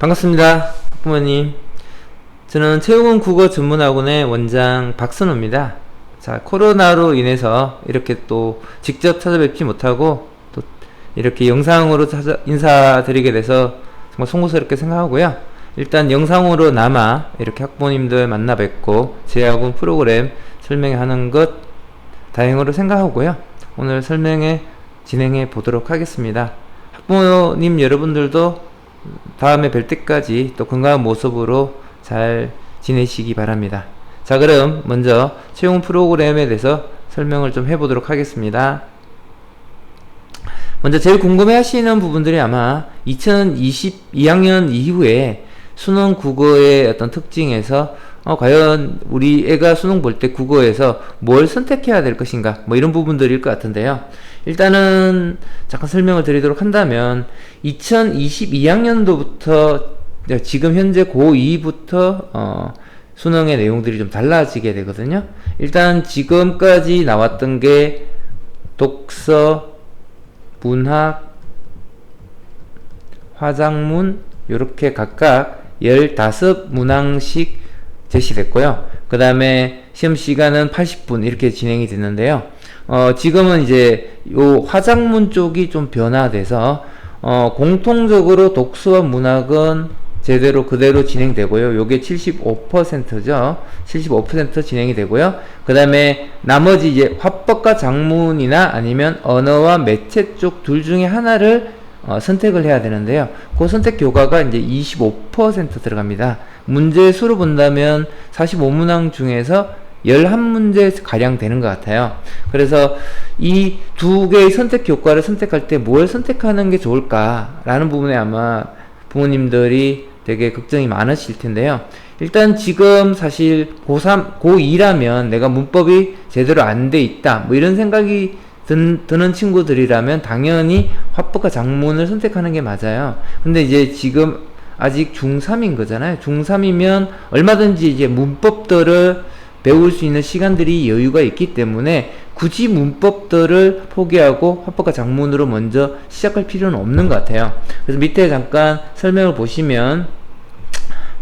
반갑습니다. 부모님. 저는 최우근 국어 전문학원의 원장 박선호입니다. 자, 코로나로 인해서 이렇게 또 직접 찾아뵙지 못하고 또 이렇게 영상으로 찾아 인사드리게 돼서 정말 송구스럽게 생각하고요. 일단 영상으로 남아 이렇게 학부모님들 만나 뵙고 제 학원 프로그램 설명하는 것 다행으로 생각하고요. 오늘 설명에 진행해 보도록 하겠습니다. 학부모님 여러분들도 다음에 뵐 때까지 또 건강한 모습으로 잘 지내시기 바랍니다. 자, 그럼 먼저 채용 프로그램에 대해서 설명을 좀 해보도록 하겠습니다. 먼저 제일 궁금해 하시는 부분들이 아마 2022학년 이후에 수능 국어의 어떤 특징에서 어, 과연 우리 애가 수능 볼 때 국어에서 뭘 선택해야 될 것인가 뭐 이런 부분들일 것 같은데요. 일단은 잠깐 설명을 드리도록 한다면 2022학년도부터 지금 현재 고2부터 어, 수능의 내용들이 좀 달라지게 되거든요. 일단 지금까지 나왔던 게 독서, 문학, 화장문 이렇게 각각 15문항씩 제시됐고요. 그 다음에 시험 시간은 80분 이렇게 진행이 됐는데요. 어, 지금은 이제 요 화장문 쪽이 좀 변화돼서 어, 공통적으로 독서와 문학은 제대로 그대로 진행되고요. 요게 75%죠. 75% 진행이 되고요. 그 다음에 나머지 이제 화법과 장문이나 아니면 언어와 매체 쪽 둘 중에 하나를 어, 선택을 해야 되는데요. 그 선택 교과가 이제 25% 들어갑니다. 문제 수로 본다면 45문항 중에서 11문제 가량 되는 것 같아요. 그래서 이 두 개의 선택 교과를 선택할 때 뭘 선택하는 게 좋을까라는 부분에 아마 부모님들이 되게 걱정이 많으실 텐데요. 일단 지금 사실 고3, 고2라면 내가 문법이 제대로 안 돼 있다. 뭐 이런 생각이 든, 드는 친구들이라면 당연히 화법과 장문을 선택하는 게 맞아요. 근데 이제 지금 아직 중3인 거잖아요. 중3이면 얼마든지 이제 문법들을 배울 수 있는 시간들이 여유가 있기 때문에 굳이 문법들을 포기하고 화법과 장문으로 먼저 시작할 필요는 없는 것 같아요. 그래서 밑에 잠깐 설명을 보시면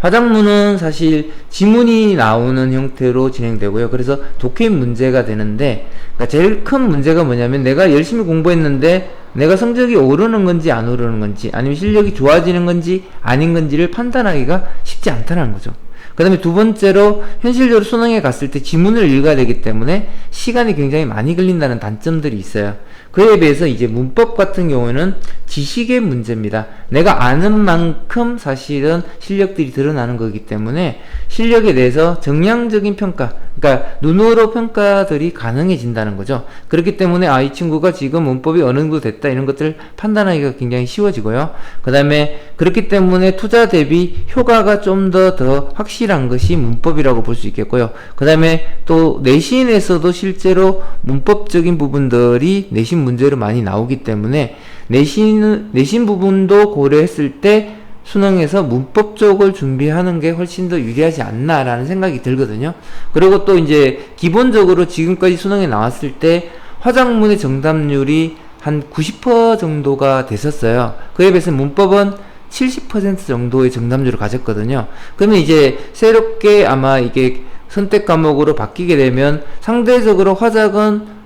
화장문은 사실 지문이 나오는 형태로 진행되고요. 그래서 독해 문제가 되는데 그러니까 제일 큰 문제가 뭐냐면 내가 열심히 공부했는데 내가 성적이 오르는 건지 안 오르는 건지 아니면 실력이 좋아지는 건지 아닌 건지를 판단하기가 쉽지 않다는 거죠. 그 다음에 두 번째로 현실적으로 수능에 갔을 때 지문을 읽어야 되기 때문에 시간이 굉장히 많이 걸린다는 단점들이 있어요. 그에 비해서 이제 문법 같은 경우에는 지식의 문제입니다. 내가 아는 만큼 사실은 실력들이 드러나는 거기 때문에 실력에 대해서 정량적인 평가, 그러니까 눈으로 평가들이 가능해진다는 거죠. 그렇기 때문에 아, 이 친구가 지금 문법이 어느 정도 됐다 이런 것들을 판단하기가 굉장히 쉬워지고요. 그 다음에 그렇기 때문에 투자 대비 효과가 좀더더 확실한 것이 문법이라고 볼 수 있겠고요. 그 다음에 또 내신에서도 실제로 문법적인 부분들이 내신 문제로 많이 나오기 때문에 내신, 내신 부분도 고려했을 때 수능에서 문법 쪽을 준비하는 게 훨씬 더 유리하지 않나라는 생각이 들거든요. 그리고 또 이제 기본적으로 지금까지 수능에 나왔을 때 화작문의 정답률이 한 90% 정도가 됐었어요. 그에 비해서 문법은 70% 정도의 정답률을 가졌거든요. 그러면 이제 새롭게 아마 이게 선택 과목으로 바뀌게 되면 상대적으로 화작은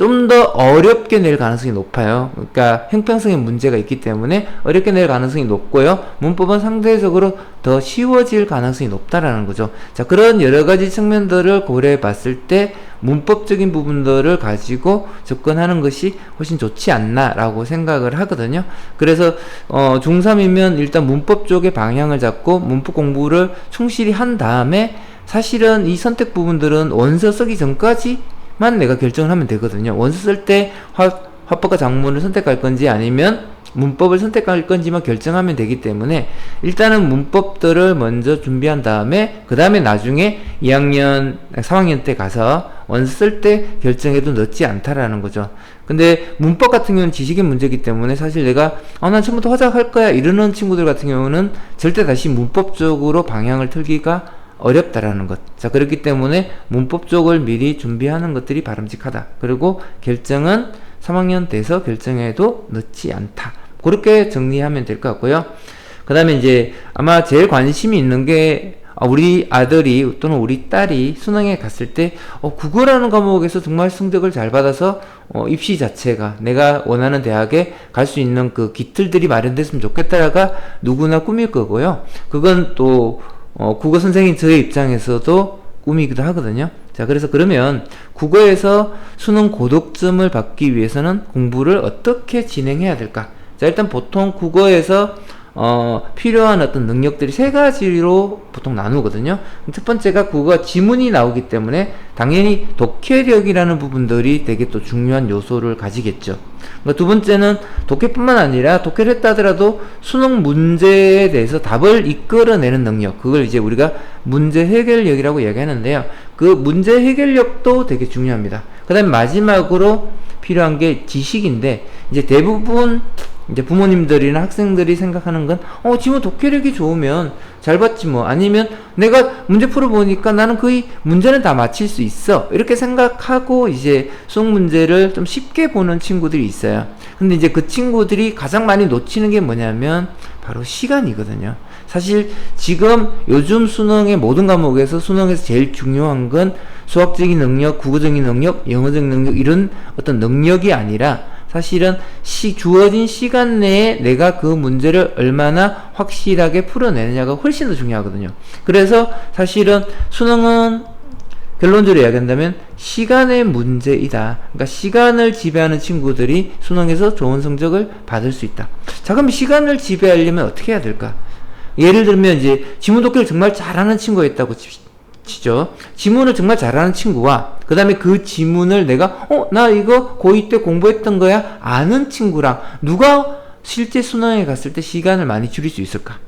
좀 더 어렵게 낼 가능성이 높아요. 그러니까 형평성에 문제가 있기 때문에 어렵게 낼 가능성이 높고요. 문법은 상대적으로 더 쉬워질 가능성이 높다라는 거죠. 자, 그런 여러 가지 측면들을 고려해 봤을 때 문법적인 부분들을 가지고 접근하는 것이 훨씬 좋지 않나라고 생각을 하거든요. 그래서 어, 중3이면 일단 문법 쪽의 방향을 잡고 문법 공부를 충실히 한 다음에 사실은 이 선택 부분들은 원서 쓰기 전까지 만 내가 결정을 하면 되거든요. 원서 쓸 때 화법과 장문을 선택할 건지 아니면 문법을 선택할 건지만 결정하면 되기 때문에 일단은 문법들을 먼저 준비한 다음에 그 다음에 나중에 2학년, 3학년 때 가서 원서 쓸 때 결정해도 늦지 않다라는 거죠. 근데 문법 같은 경우는 지식의 문제이기 때문에 사실 내가 아, 난 처음부터 화작할 거야 이러는 친구들 같은 경우는 절대 다시 문법 적으로 방향을 틀기가 어렵다라는 것. 자, 그렇기 때문에 문법 쪽을 미리 준비하는 것들이 바람직하다. 그리고 결정은 3학년 돼서 결정해도 늦지 않다. 그렇게 정리하면 될 것 같고요. 그그 다음에 이제 아마 제일 관심이 있는 게 아, 우리 아들이 또는 우리 딸이 수능에 갔을 때 어, 국어라는 과목에서 정말 성적을 잘 받아서 어, 입시 자체가 내가 원하는 대학에 갈 수 있는 그 기틀들이 마련됐으면 좋겠다가 누구나 꿈일 거고요. 그건 또 어, 국어 선생님 저의 입장에서도 꿈이기도 하거든요. 자, 그래서 그러면 국어에서 수능 고득점을 받기 위해서는 공부를 어떻게 진행해야 될까? 자, 일단 보통 국어에서 어, 필요한 어떤 능력들이 세 가지로 보통 나누거든요. 첫 번째가 국어 지문이 나오기 때문에 당연히 독해력이라는 부분들이 되게 또 중요한 요소를 가지겠죠. 그러니까 두 번째는 독해뿐만 아니라 독해를 했다 하더라도 수능 문제에 대해서 답을 이끌어내는 능력. 그걸 이제 우리가 문제 해결력이라고 이야기하는데요. 그 문제 해결력도 되게 중요합니다. 그 다음에 마지막으로 필요한 게 지식인데, 이제 대부분 이제 부모님들이나 학생들이 생각하는 건, 어, 지금 독해력이 좋으면 잘 봤지 뭐. 아니면 내가 문제 풀어보니까 나는 거의 문제는 다 맞힐 수 있어. 이렇게 생각하고 이제 수능 문제를 좀 쉽게 보는 친구들이 있어요. 근데 이제 그 친구들이 가장 많이 놓치는 게 뭐냐면 바로 시간이거든요. 사실 지금 요즘 수능의 모든 과목에서 수능에서 제일 중요한 건 수학적인 능력, 국어적인 능력, 영어적인 능력 이런 어떤 능력이 아니라 사실은 시, 주어진 시간 내에 내가 그 문제를 얼마나 확실하게 풀어내느냐가 훨씬 더 중요하거든요. 그래서 사실은 수능은 결론적으로 이야기한다면 시간의 문제이다. 그러니까 시간을 지배하는 친구들이 수능에서 좋은 성적을 받을 수 있다. 자, 그럼 시간을 지배하려면 어떻게 해야 될까? 예를 들면 이제 지문 독해를 정말 잘하는 친구가 있다고 치죠. 지문을 정말 잘하는 친구와 그 다음에 그 지문을 내가 어 나 이거 고2 때 공부했던 거야 아는 친구랑 누가 실제 수능에 갔을 때 시간을 많이 줄일 수 있을까?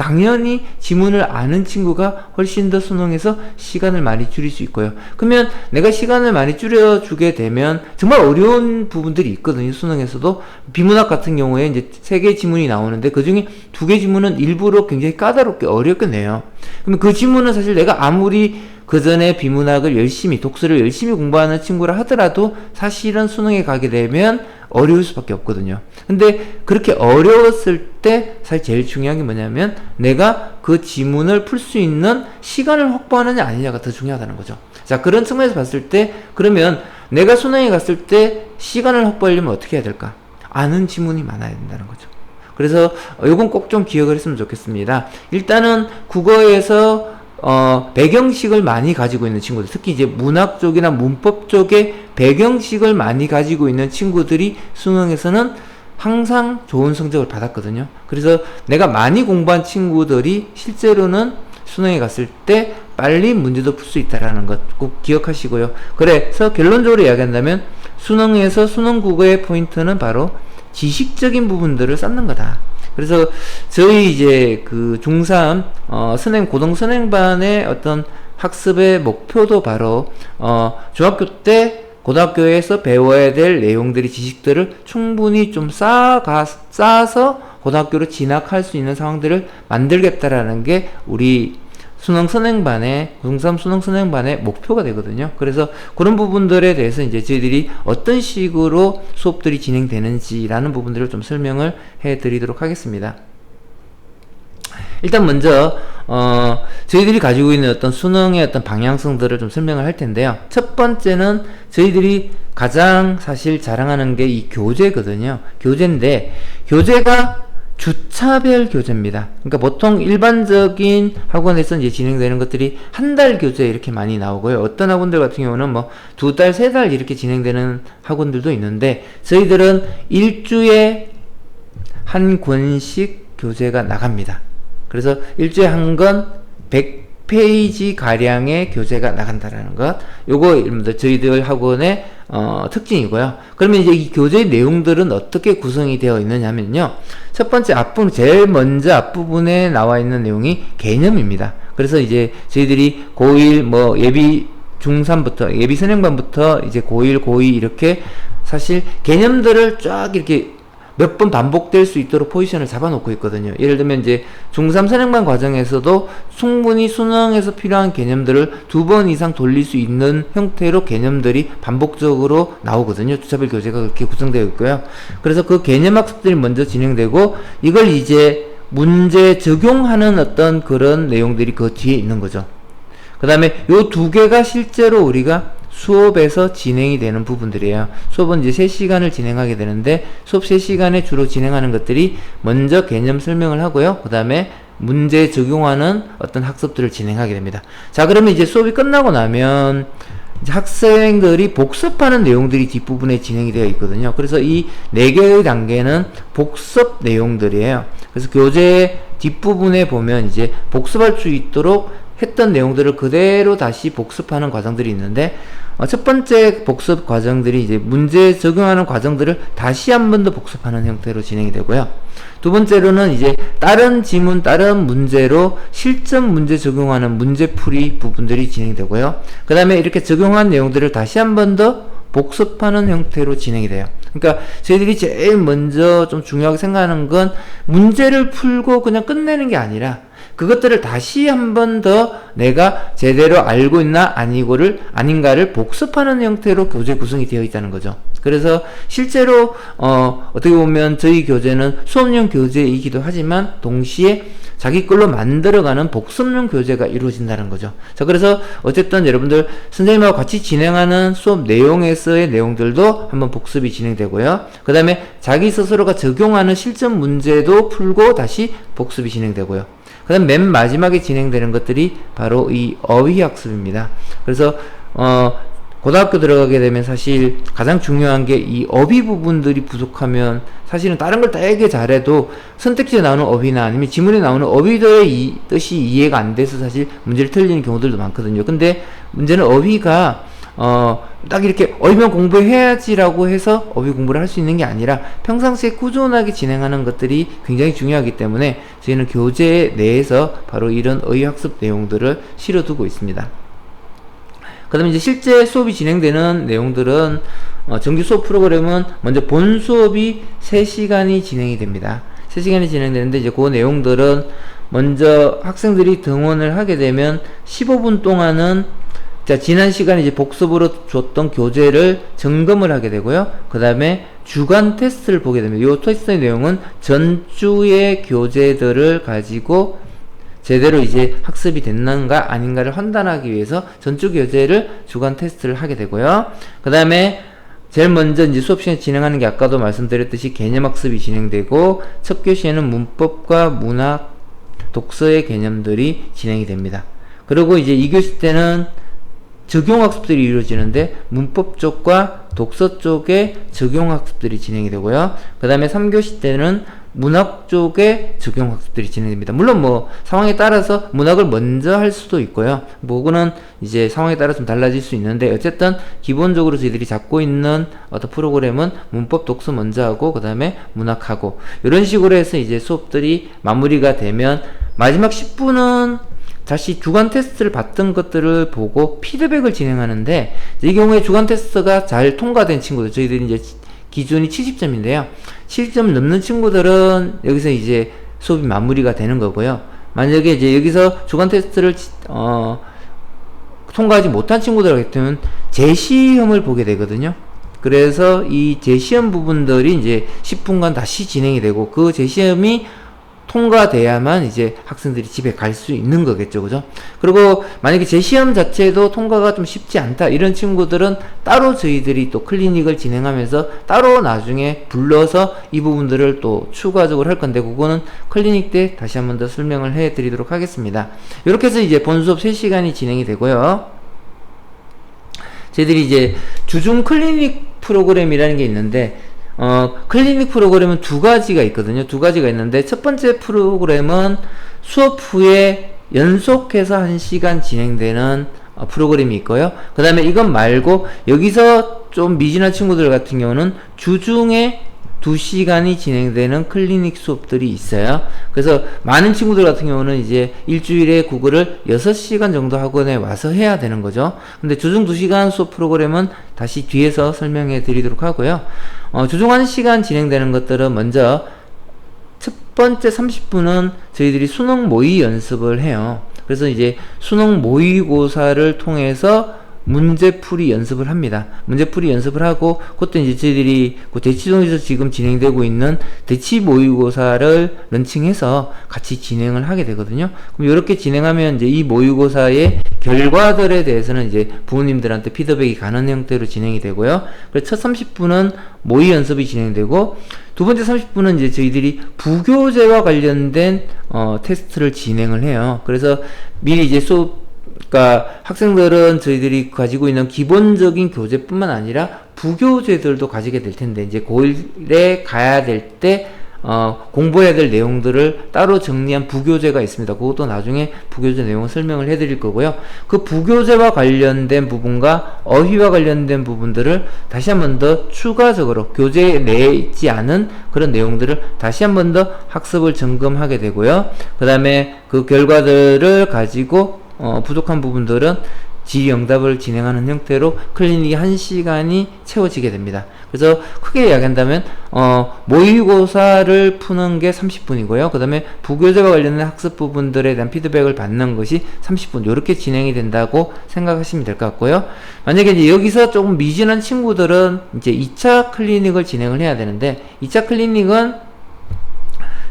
당연히 지문을 아는 친구가 훨씬 더 수능에서 시간을 많이 줄일 수 있고요. 그러면 내가 시간을 많이 줄여주게 되면 정말 어려운 부분들이 있거든요. 수능에서도 비문학 같은 경우에 이제 세 개의 지문이 나오는데 그 중에 두 개 지문은 일부러 굉장히 까다롭게 어렵게 내요. 그러면 그 지문은 사실 내가 아무리 그 전에 비문학을 열심히 독서를 열심히 공부하는 친구라 하더라도 사실은 수능에 가게 되면 어려울 수밖에 없거든요. 근데 그렇게 어려웠을 때 사실 제일 중요한 게 뭐냐면 내가 그 지문을 풀 수 있는 시간을 확보하느냐 아니냐가 더 중요하다는 거죠. 자, 그런 측면에서 봤을 때 그러면 내가 수능에 갔을 때 시간을 확보하려면 어떻게 해야 될까? 아는 지문이 많아야 된다는 거죠. 그래서 이건 꼭 좀 기억을 했으면 좋겠습니다. 일단은 국어에서 어, 배경식을 많이 가지고 있는 친구들, 특히 이제 문학 쪽이나 문법 쪽에 배경식을 많이 가지고 있는 친구들이 수능에서는 항상 좋은 성적을 받았거든요. 그래서 내가 많이 공부한 친구들이 실제로는 수능에 갔을 때 빨리 문제도 풀 수 있다라는 것 꼭 기억하시고요. 그래서 결론적으로 이야기한다면 수능에서 수능 국어의 포인트는 바로 지식적인 부분들을 쌓는 거다. 그래서 저희 이제 그 중3 어 선행 고등 선행반의 어떤 학습의 목표도 바로 어 중학교 때 고등학교에서 배워야 될 내용들이 지식들을 충분히 좀 쌓아가 쌓아서 고등학교로 진학할 수 있는 상황들을 만들겠다라는 게 우리 수능 선행반의 중3 수능 선행반의 목표가 되거든요. 그래서 그런 부분들에 대해서 이제 저희들이 어떤 식으로 수업들이 진행되는지라는 부분들을 좀 설명을 해 드리도록 하겠습니다. 일단 먼저 어, 저희들이 가지고 있는 어떤 수능의 어떤 방향성들을 좀 설명을 할 텐데요. 첫 번째는 저희들이 가장 사실 자랑하는 게 이 교재거든요. 교재인데 교재가 주차별 교재입니다. 그러니까 보통 일반적인 학원에서 이제 진행되는 것들이 한 달 교재 이렇게 많이 나오고요. 어떤 학원들 같은 경우는 뭐 두 달, 세 달 이렇게 진행되는 학원들도 있는데 저희들은 일주에 한 권씩 교재가 나갑니다. 그래서 일주에 한 권 100페이지 가량의 교재가 나간다라는 것. 요거 여러분들 저희들 학원의 어, 특징이고요. 그러면 이제 이 교재의 내용들은 어떻게 구성이 되어 있느냐면요. 첫 번째 앞부분, 제일 먼저 앞부분에 나와 있는 내용이 개념입니다. 그래서 이제 저희들이 고1 뭐 예비 중3부터 예비 선행반부터 이제 고1, 고2 이렇게 사실 개념들을 쫙 이렇게 몇 번 반복될 수 있도록 포지션을 잡아놓고 있거든요. 예를 들면 이제 중3 선행반 과정에서도 충분히 수능에서 필요한 개념들을 두 번 이상 돌릴 수 있는 형태로 개념들이 반복적으로 나오거든요. 주차별 교재가 그렇게 구성되어 있고요. 그래서 그 개념 학습들이 먼저 진행되고 이걸 이제 문제 적용하는 어떤 그런 내용들이 그 뒤에 있는 거죠. 그 다음에 요 두 개가 실제로 우리가 수업에서 진행이 되는 부분들이에요. 수업은 이제 3시간을 진행하게 되는데 수업 3시간에 주로 진행하는 것들이 먼저 개념 설명을 하고요. 그 다음에 문제 적용하는 어떤 학습들을 진행하게 됩니다. 자, 그러면 이제 수업이 끝나고 나면 학생들이 복습하는 내용들이 뒷부분에 진행이 되어 있거든요. 그래서 이 네 개의 단계는 복습 내용들이에요. 그래서 교재 뒷부분에 보면 이제 복습할 수 있도록 했던 내용들을 그대로 다시 복습하는 과정들이 있는데 어, 첫 번째 복습 과정들이 이제 문제 적용하는 과정들을 다시 한 번 더 복습하는 형태로 진행이 되고요. 두 번째로는 이제 다른 지문, 다른 문제로 실전 문제 적용하는 문제풀이 부분들이 진행되고요. 그 다음에 이렇게 적용한 내용들을 다시 한 번 더 복습하는 형태로 진행이 돼요. 그러니까 저희들이 제일 먼저 좀 중요하게 생각하는 건 문제를 풀고 그냥 끝내는 게 아니라 그것들을 다시 한 번 더 내가 제대로 알고 있나 아니고를 아닌가를 복습하는 형태로 교재 구성이 되어 있다는 거죠. 그래서 실제로 어 어떻게 보면 저희 교재는 수업용 교재이기도 하지만 동시에 자기 걸로 만들어가는 복습용 교재가 이루어진다는 거죠. 자, 그래서 어쨌든 여러분들 선생님하고 같이 진행하는 수업 내용에서의 내용들도 한번 복습이 진행되고요. 그 다음에 자기 스스로가 적용하는 실전 문제도 풀고 다시 복습이 진행되고요. 그 다음 맨 마지막에 진행되는 것들이 바로 이 어휘 학습입니다. 그래서 어 고등학교 들어가게 되면 사실 가장 중요한 게 이 어휘 부분들이 부족하면 사실은 다른 걸 되게 잘해도 선택지에 나오는 어휘나 아니면 지문에 나오는 어휘들의 이, 뜻이 이해가 안 돼서 사실 문제를 틀리는 경우들도 많거든요. 근데 문제는 어휘가 어, 딱 이렇게 어휘만 공부해야지라고 해서 어휘 공부를 할 수 있는 게 아니라 평상시에 꾸준하게 진행하는 것들이 굉장히 중요하기 때문에 저희는 교재 내에서 바로 이런 어휘 학습 내용들을 실어 두고 있습니다. 그 다음에 이제 실제 수업이 진행되는 내용들은 어, 정규 수업 프로그램은 먼저 본 수업이 3시간이 진행이 됩니다. 3시간이 진행되는데 이제 그 내용들은 먼저 학생들이 등원을 하게 되면 15분 동안은 자, 지난 시간에 이제 복습으로 줬던 교재를 점검을 하게 되고요. 그 다음에 주간 테스트를 보게 됩니다. 이 테스트의 내용은 전주의 교재들을 가지고 제대로 이제 학습이 됐는가 아닌가를 판단하기 위해서 전주 교재를 주간 테스트를 하게 되고요. 그 다음에 제일 먼저 이제 수업 시간 진행하는 게 아까도 말씀드렸듯이 개념 학습이 진행되고 첫 교시에는 문법과 문학, 독서의 개념들이 진행이 됩니다. 그리고 이제 2교시 때는 적용학습들이 이루어지는데 문법 쪽과 독서 쪽에 적용학습들이 진행이 되고요. 그 다음에 3교시 때는 문학 쪽에 적용학습들이 진행됩니다. 물론 뭐 상황에 따라서 문학을 먼저 할 수도 있고요. 뭐그는 이제 상황에 따라 좀 달라질 수 있는데 어쨌든 기본적으로 저희들이 잡고 있는 어떤 프로그램은 문법 독서 먼저 하고 그 다음에 문학하고 이런 식으로 해서 이제 수업들이 마무리가 되면 마지막 10분은 다시 주간 테스트를 봤던 것들을 보고 피드백을 진행하는데 이 경우에 주간 테스트가 잘 통과된 친구들 저희들이 이제 기준이 70점인데요. 70점 넘는 친구들은 여기서 이제 수업이 마무리가 되는 거고요. 만약에 이제 여기서 주간 테스트를 어, 통과하지 못한 친구들 같으면 재시험을 보게 되거든요. 그래서 이 재시험 부분들이 이제 10분간 다시 진행이 되고 그 재시험이 통과돼야만 이제 학생들이 집에 갈 수 있는 거겠죠, 그죠? 그리고 만약에 제 시험 자체도 통과가 좀 쉽지 않다 이런 친구들은 따로 저희들이 또 클리닉을 진행하면서 따로 나중에 불러서 이 부분들을 또 추가적으로 할 건데 그거는 클리닉 때 다시 한 번 더 설명을 해 드리도록 하겠습니다. 이렇게 해서 이제 본 수업 3시간이 진행이 되고요. 저희들이 이제 주중 클리닉 프로그램이라는 게 있는데 어, 클리닉 프로그램은 두 가지가 있거든요. 두 가지가 있는데, 첫 번째 프로그램은 수업 후에 연속해서 한 시간 진행되는 어, 프로그램이 있고요. 그 다음에 이건 말고, 여기서 좀 미진한 친구들 같은 경우는 주중에 2시간이 진행되는 클리닉 수업들이 있어요. 그래서 많은 친구들 같은 경우는 이제 일주일에 국어를 6시간 정도 학원에 와서 해야 되는 거죠. 근데 주중 2시간 수업 프로그램은 다시 뒤에서 설명해 드리도록 하고요. 어, 주중 1시간 진행되는 것들은 먼저 첫 번째 30분은 저희들이 수능 모의 연습을 해요. 그래서 이제 수능 모의고사를 통해서 문제풀이 연습을 합니다. 문제풀이 연습을 하고 그것도 이제 저희들이 그 대치동에서 지금 진행되고 있는 대치 모의고사를 런칭해서 같이 진행을 하게 되거든요. 그럼 이렇게 진행하면 이제 이 모의고사의 결과들에 대해서는 이제 부모님들한테 피드백이 가는 형태로 진행이 되고요. 그래서 첫 30분은 모의 연습이 진행되고 두 번째 30분은 이제 저희들이 부교재와 관련된 어, 테스트를 진행을 해요. 그래서 미리 이제 수업 그러니까 학생들은 저희들이 가지고 있는 기본적인 교재뿐만 아니라 부교재들도 가지게 될 텐데 이제 고1에 가야 될때 어, 공부해야 될 내용들을 따로 정리한 부교재가 있습니다. 그것도 나중에 부교재 내용을 설명을 해드릴 거고요. 그 부교재와 관련된 부분과 어휘와 관련된 부분들을 다시 한 번 더 추가적으로 교재에 내에 있지 않은 그런 내용들을 다시 한 번 더 학습을 점검하게 되고요. 그 다음에 그 결과들을 가지고 어, 부족한 부분들은 질의응답을 진행하는 형태로 클리닉이 1시간이 채워지게 됩니다. 그래서 크게 이야기한다면 어, 모의고사를 푸는 게 30분이고요. 그 다음에 부교재와 관련된 학습 부분들에 대한 피드백을 받는 것이 30분 이렇게 진행이 된다고 생각하시면 될 것 같고요. 만약에 이제 여기서 조금 미진한 친구들은 이제 2차 클리닉을 진행을 해야 되는데 2차 클리닉은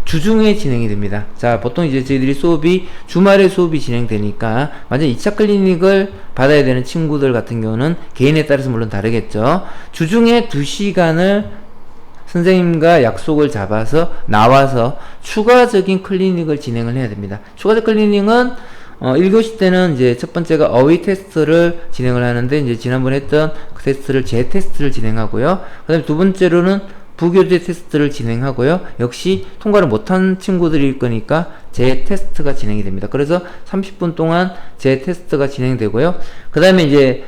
주중에 진행이 됩니다. 자, 보통 이제 저희들이 수업이 주말에 수업이 진행되니까 완전 2차 클리닉을 받아야 되는 친구들 같은 경우는 개인에 따라서 물론 다르겠죠. 주중에 2시간을 선생님과 약속을 잡아서 나와서 추가적인 클리닉을 진행을 해야 됩니다. 추가적 클리닉은 어, 1교시 때는 이제 첫 번째가 어휘 테스트를 진행을 하는데 이제 지난번에 했던 그 테스트를 재 테스트를 진행하고요. 그 다음에 두 번째로는 부교재 테스트를 진행하고요. 역시 통과를 못한 친구들일 거니까 재 테스트가 진행이 됩니다. 그래서 30분 동안 재 테스트가 진행되고요. 그 다음에 이제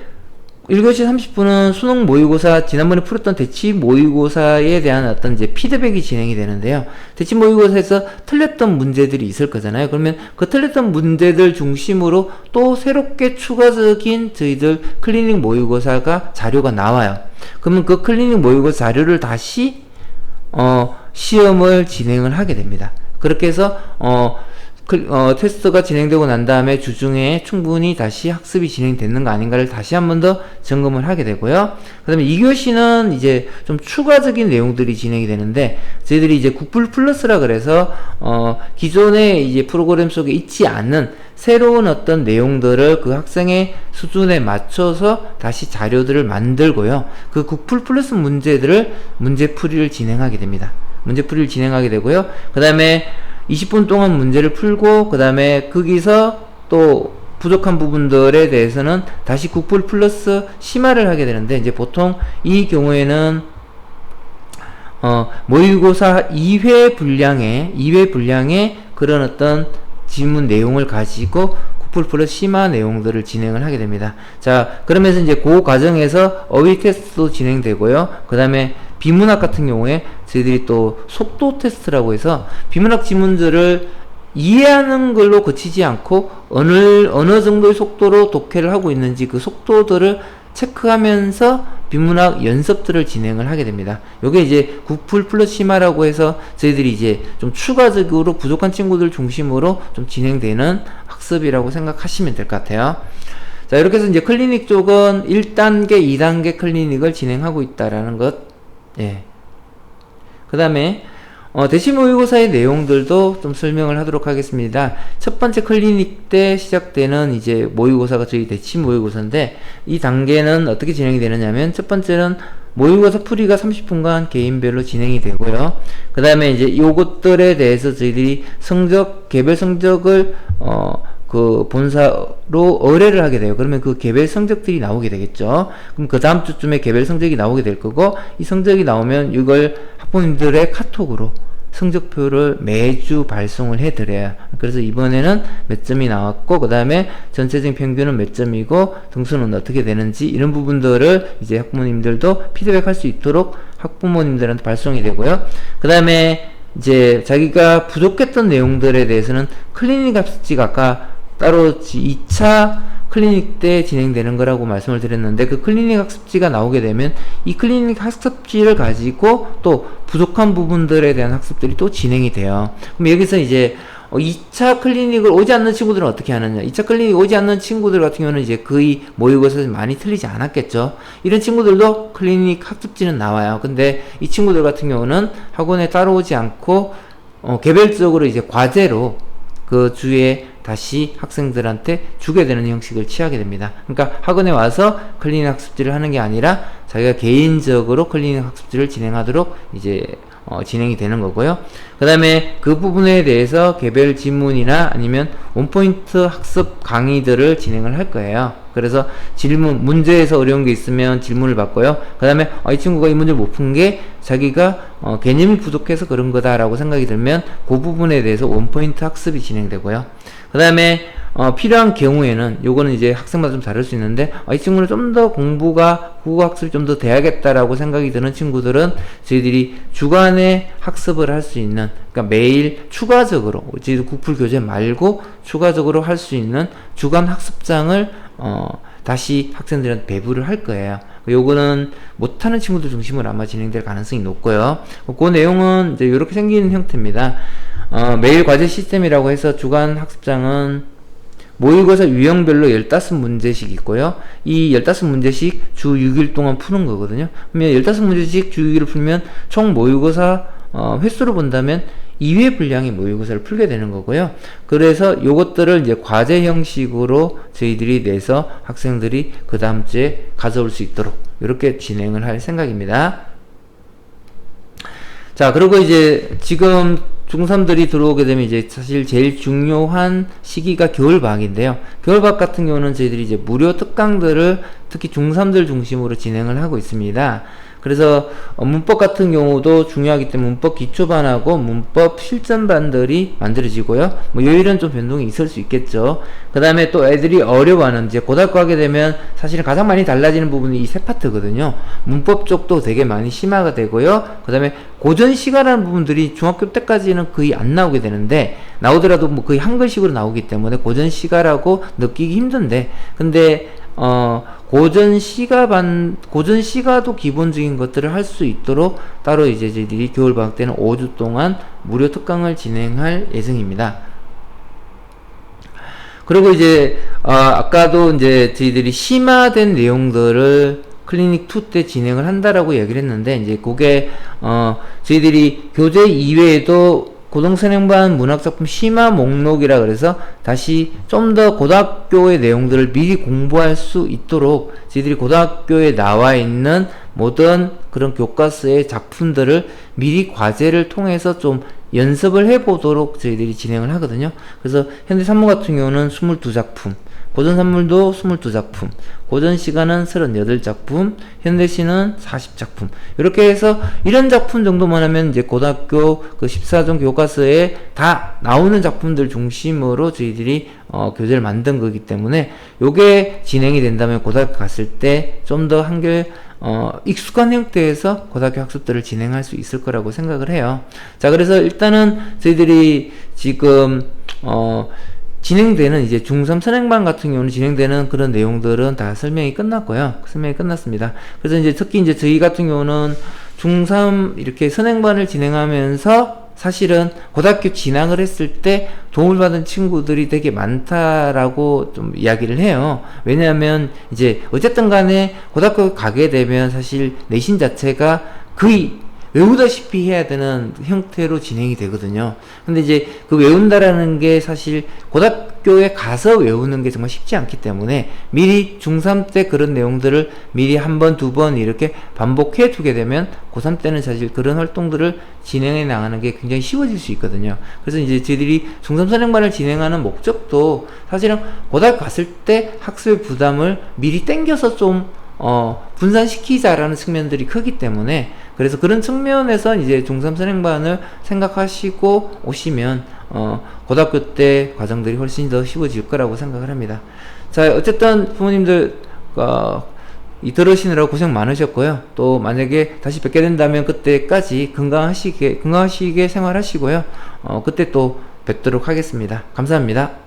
1교시 30분은 수능 모의고사 지난번에 풀었던 대치 모의고사에 대한 어떤 이제 피드백이 진행이 되는데요. 대치 모의고사에서 틀렸던 문제들이 있을 거잖아요. 그러면 그 틀렸던 문제들 중심으로 또 새롭게 추가적인 저희들 클리닉 모의고사가 자료가 나와요. 그러면 그 클리닉 모의고사 자료를 다시 어 시험을 진행을 하게 됩니다. 그렇게 해서 어 그, 어, 테스트가 진행되고 난 다음에 주중에 충분히 다시 학습이 진행됐는가 아닌가를 다시 한 번 더 점검을 하게 되고요. 그 다음에 2교시는 이제 좀 추가적인 내용들이 진행이 되는데, 저희들이 이제 국불 플러스라 그래서, 어, 기존의 이제 프로그램 속에 있지 않은 새로운 어떤 내용들을 그 학생의 수준에 맞춰서 다시 자료들을 만들고요. 그 국풀 플러스 문제들을 문제풀이를 진행하게 됩니다. 문제풀이를 진행하게 되고요. 그 다음에 20분 동안 문제를 풀고 그 다음에 거기서 또 부족한 부분들에 대해서는 다시 국풀 플러스 심화를 하게 되는데 이제 보통 이 경우에는 어, 모의고사 2회 분량의 2회 분량의 그런 어떤 질문 내용을 가지고 국풀 플러스 심화 내용들을 진행을 하게 됩니다. 자, 그러면서 이제 그 과정에서 어휘 테스트도 진행되고요. 그 다음에 비문학 같은 경우에 저희들이 또 속도 테스트라고 해서 비문학 지문들을 이해하는 걸로 그치지 않고 어느 어느 정도의 속도로 독해를 하고 있는지 그 속도들을 체크하면서 비문학 연습들을 진행을 하게 됩니다. 요게 이제 구풀 플러스 심화라고 해서 저희들이 이제 좀 추가적으로 부족한 친구들 중심으로 좀 진행되는 학습이라고 생각하시면 될 것 같아요. 자, 이렇게 해서 이제 클리닉 쪽은 1단계, 2단계 클리닉을 진행하고 있다라는 것 예. 그 다음에 어, 대시 모의고사의 내용들도 좀 설명을 하도록 하겠습니다. 첫 번째 클리닉 때 시작되는 이제 모의고사가 저희 대치 모의고사인데 이 단계는 어떻게 진행이 되느냐면 첫 번째는 모의고사 풀이가 30분간 개인별로 진행이 되고요. 그 다음에 이제 요것들에 대해서 저희들이 성적, 개별 성적을 어, 그 본사로 의뢰를 하게 돼요. 그러면 그 개별 성적들이 나오게 되겠죠. 그럼 그 다음 주쯤에 개별 성적이 나오게 될 거고 이 성적이 나오면 이걸 학부모님들의 카톡으로 성적표를 매주 발송을 해드려요. 그래서 이번에는 몇 점이 나왔고, 그 다음에 전체적인 평균은 몇 점이고, 등수는 어떻게 되는지, 이런 부분들을 이제 학부모님들도 피드백 할 수 있도록 학부모님들한테 발송이 되고요. 그 다음에 이제 자기가 부족했던 내용들에 대해서는 클리닉 합습지가 아까 따로 2차 클리닉 때 진행되는 거라고 말씀을 드렸는데 그 클리닉 학습지가 나오게 되면 이 클리닉 학습지를 가지고 또 부족한 부분들에 대한 학습들이 또 진행이 돼요. 그럼 여기서 이제 어, 2차 클리닉을 오지 않는 친구들은 어떻게 하느냐? 2차 클리닉 오지 않는 친구들 같은 경우는 이제 거의 모의고사에서 많이 틀리지 않았겠죠. 이런 친구들도 클리닉 학습지는 나와요. 근데 이 친구들 같은 경우는 학원에 따라오지 않고 어, 개별적으로 이제 과제로 그 주에 다시 학생들한테 주게 되는 형식을 취하게 됩니다. 그러니까 학원에 와서 클리닉 학습지를 하는 게 아니라 자기가 개인적으로 클리닉 학습지를 진행하도록 이제 어, 진행이 되는 거고요. 그 다음에 그 부분에 대해서 개별 지문이나 아니면 원포인트 학습 강의들을 진행을 할 거예요. 그래서 질문, 문제에서 어려운 게 있으면 질문을 받고요. 그 다음에 어, 이 친구가 이 문제를 못 푼 게 자기가 어, 개념이 부족해서 그런 거다라고 생각이 들면 그 부분에 대해서 원포인트 학습이 진행되고요. 그 다음에 어, 필요한 경우에는 요거는 이제 학생마다 좀 다를 수 있는데 아, 이 친구는 좀 더 공부가 국어 학습이 좀 더 돼야겠다라고 생각이 드는 친구들은 저희들이 주간에 학습을 할 수 있는 그러니까 매일 추가적으로 저희들 국풀 교재 말고 추가적으로 할 수 있는 주간 학습장을 어, 다시 학생들한테 배부를 할 거예요. 요거는 못하는 친구들 중심으로 아마 진행될 가능성이 높고요. 그 내용은 이제 이렇게 생긴 형태입니다. 어, 매일 과제 시스템이라고 해서 주간 학습장은 모의고사 유형별로 15문제씩 있고요. 이 15문제씩 주 6일 동안 푸는 거거든요. 그러면 15문제씩 주 6일을 풀면 총 모의고사 어, 횟수로 본다면 2회 분량의 모의고사를 풀게 되는 거고요. 그래서 요것들을 이제 과제 형식으로 저희들이 내서 학생들이 그 다음 주에 가져올 수 있도록 이렇게 진행을 할 생각입니다. 자, 그리고 이제 지금 중3들이 들어오게 되면 이제 사실 제일 중요한 시기가 겨울방학인데요. 겨울방학 같은 경우는 저희들이 이제 무료 특강들을 특히 중3들 중심으로 진행을 하고 있습니다. 그래서 어, 문법 같은 경우도 중요하기 때문에 문법 기초반하고 문법 실전반들이 만들어지고요. 뭐 요일은 좀 변동이 있을 수 있겠죠. 그 다음에 또 애들이 어려워하는 이제 고등학교 가게 되면 사실은 가장 많이 달라지는 부분이 이 세 파트거든요. 문법 쪽도 되게 많이 심화가 되고요. 그 다음에 고전 시가라는 부분들이 중학교 때까지는 거의 안 나오게 되는데 나오더라도 뭐 거의 한글식으로 나오기 때문에 고전 시가라고 느끼기 힘든데 근데 어, 고전 시가 반, 고전 시가도 기본적인 것들을 할 수 있도록 따로 이제 저희들이 겨울 방학 때는 5주 동안 무료 특강을 진행할 예정입니다. 그리고 이제, 어, 아까도 이제 저희들이 심화된 내용들을 클리닉 2 때 진행을 한다라고 얘기를 했는데, 이제 그게, 어, 저희들이 교재 이외에도 고등선행반 문학작품 심화 목록이라 그래서 다시 좀 더 고등학교의 내용들을 미리 공부할 수 있도록 저희들이 고등학교에 나와 있는 모든 그런 교과서의 작품들을 미리 과제를 통해서 좀 연습을 해보도록 저희들이 진행을 하거든요. 그래서 현대 산문 같은 경우는 22작품, 고전 산물도 22작품, 고전 시간은 38작품, 현대시는 40작품. 이렇게 해서 이런 작품 정도만 하면 이제 고등학교 그 14종 교과서에 다 나오는 작품들 중심으로 저희들이 어, 교재를 만든 거기 때문에 요게 진행이 된다면 고등학교 갔을 때 좀 더 한결 어, 익숙한 형태에서 고등학교 학습들을 진행할 수 있을 거라고 생각을 해요. 자, 그래서 일단은 저희들이 지금, 어, 진행되는 이제 중3 선행반 같은 경우는 진행되는 그런 내용들은 다 설명이 끝났고요. 설명이 끝났습니다. 그래서 이제 특히 이제 저희 같은 경우는 중3 이렇게 선행반을 진행하면서 사실은 고등학교 진학을 했을 때 도움을 받은 친구들이 되게 많다라고 좀 이야기를 해요. 왜냐하면 이제 어쨌든 간에 고등학교 가게 되면 사실 내신 자체가 거의 외우다시피 해야 되는 형태로 진행이 되거든요. 근데 이제 그 외운다라는 게 사실 고등학교에 가서 외우는 게 정말 쉽지 않기 때문에 미리 중3 때 그런 내용들을 미리 한 번, 두 번 이렇게 반복해 두게 되면 고3 때는 사실 그런 활동들을 진행해 나가는 게 굉장히 쉬워질 수 있거든요. 그래서 이제 저희들이 중3 선행반을 진행하는 목적도 사실은 고등학교 갔을 때 학습의 부담을 미리 땡겨서 좀 어, 분산시키자라는 측면들이 크기 때문에 그래서 그런 측면에서 이제 중3 선행반을 생각하시고 오시면 어, 고등학교 때 과정들이 훨씬 더 쉬워질 거라고 생각을 합니다. 자, 어쨌든 부모님들 어, 이 들으시느라 고생 많으셨고요. 또 만약에 다시 뵙게 된다면 그때까지 건강하시게 건강하시게 생활하시고요. 어, 그때 또 뵙도록 하겠습니다. 감사합니다.